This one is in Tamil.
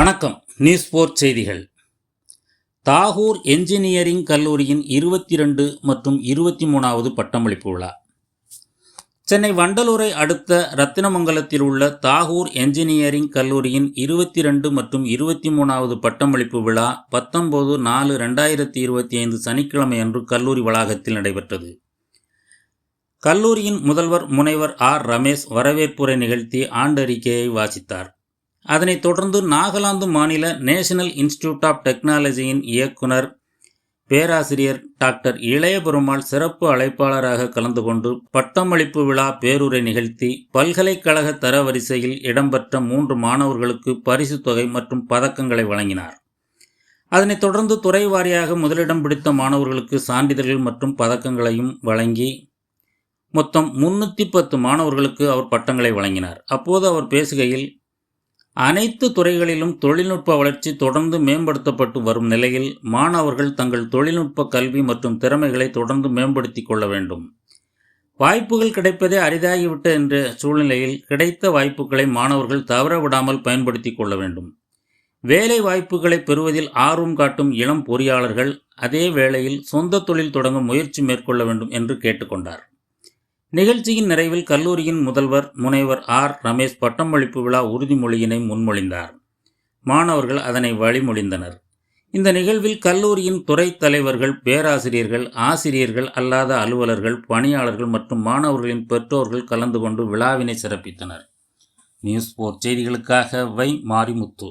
வணக்கம். நியூஸ் போர் செய்திகள். தாகூர் என்ஜினியரிங் கல்லூரியின் இருபத்தி ரெண்டு மற்றும் இருபத்தி மூணாவது பட்டமளிப்பு விழா. சென்னை வண்டலூரை அடுத்த ரத்தினமங்கலத்தில் உள்ள தாகூர் என்ஜினியரிங் கல்லூரியின் இருபத்தி ரெண்டு மற்றும் இருபத்தி மூணாவது பட்டமளிப்பு விழா பத்தொன்பது நாலு ரெண்டாயிரத்தி இருபத்தி ஐந்து சனிக்கிழமை அன்று கல்லூரி வளாகத்தில் நடைபெற்றது. கல்லூரியின் முதல்வர் முனைவர் ஆர். ரமேஷ் வரவேற்புரை நிகழ்த்தி ஆண்டறிக்கையை வாசித்தார். அதனைத் தொடர்ந்து நாகாலாந்து மாநில நேஷனல் இன்ஸ்டிடியூட் ஆஃப் டெக்னாலஜியின் இயக்குனர் பேராசிரியர் டாக்டர் இளையபெருமாள் சிறப்பு அழைப்பாளராக கலந்து கொண்டு பட்டமளிப்பு விழா பேருரை நிகழ்த்தி பல்கலைக்கழக தரவரிசையில் இடம்பெற்ற மூன்று மாணவர்களுக்கு பரிசுத் தொகை மற்றும் பதக்கங்களை வழங்கினார். அதனைத் தொடர்ந்து துறை வாரியாக முதலிடம் பிடித்த மாணவர்களுக்கு சான்றிதழ்கள் மற்றும் பதக்கங்களையும் வழங்கி மொத்தம் முன்னூற்றி பத்து மாணவர்களுக்கு அவர் பட்டங்களை வழங்கினார். அப்போது அவர் பேசுகையில் அனைத்து துறைகளிலும் தொழில்நுட்ப வளர்ச்சி தொடர்ந்து மேம்படுத்தப்பட்டு வரும் நிலையில் மாணவர்கள் தங்கள் தொழில்நுட்ப கல்வி மற்றும் திறமைகளை தொடர்ந்து மேம்படுத்திக் கொள்ள வேண்டும். வாய்ப்புகள் கிடைப்பதே அரிதாகிவிட்ட என்ற சூழ்நிலையில் கிடைத்த வாய்ப்புகளை மாணவர்கள் தவற விடாமல் பயன்படுத்திக் கொள்ள வேண்டும். வேலை வாய்ப்புகளை பெறுவதில் ஆர்வம் காட்டும் இளம் பொறியாளர்கள் அதே வேளையில் சொந்த தொழில் தொடங்க முயற்சி மேற்கொள்ள வேண்டும் என்று கேட்டுக்கொண்டார். நிகழ்ச்சியின் நிறைவில் கல்லூரியின் முதல்வர் முனைவர் ஆர். ரமேஷ் பட்டமளிப்பு விழா உறுதிமொழியினை முன்மொழிந்தார். மாணவர்கள் அதனை வழிமொழிந்தனர். இந்த நிகழ்வில் கல்லூரியின் துறை தலைவர்கள் பேராசிரியர்கள் ஆசிரியர்கள் அல்லாத அலுவலர்கள் பணியாளர்கள் மற்றும் மாணவர்களின் பெற்றோர்கள் கலந்து கொண்டு விழாவினை சிறப்பித்தனர். நியூஸ் போர் செய்திகளுக்காக வை மாரிமுத்து.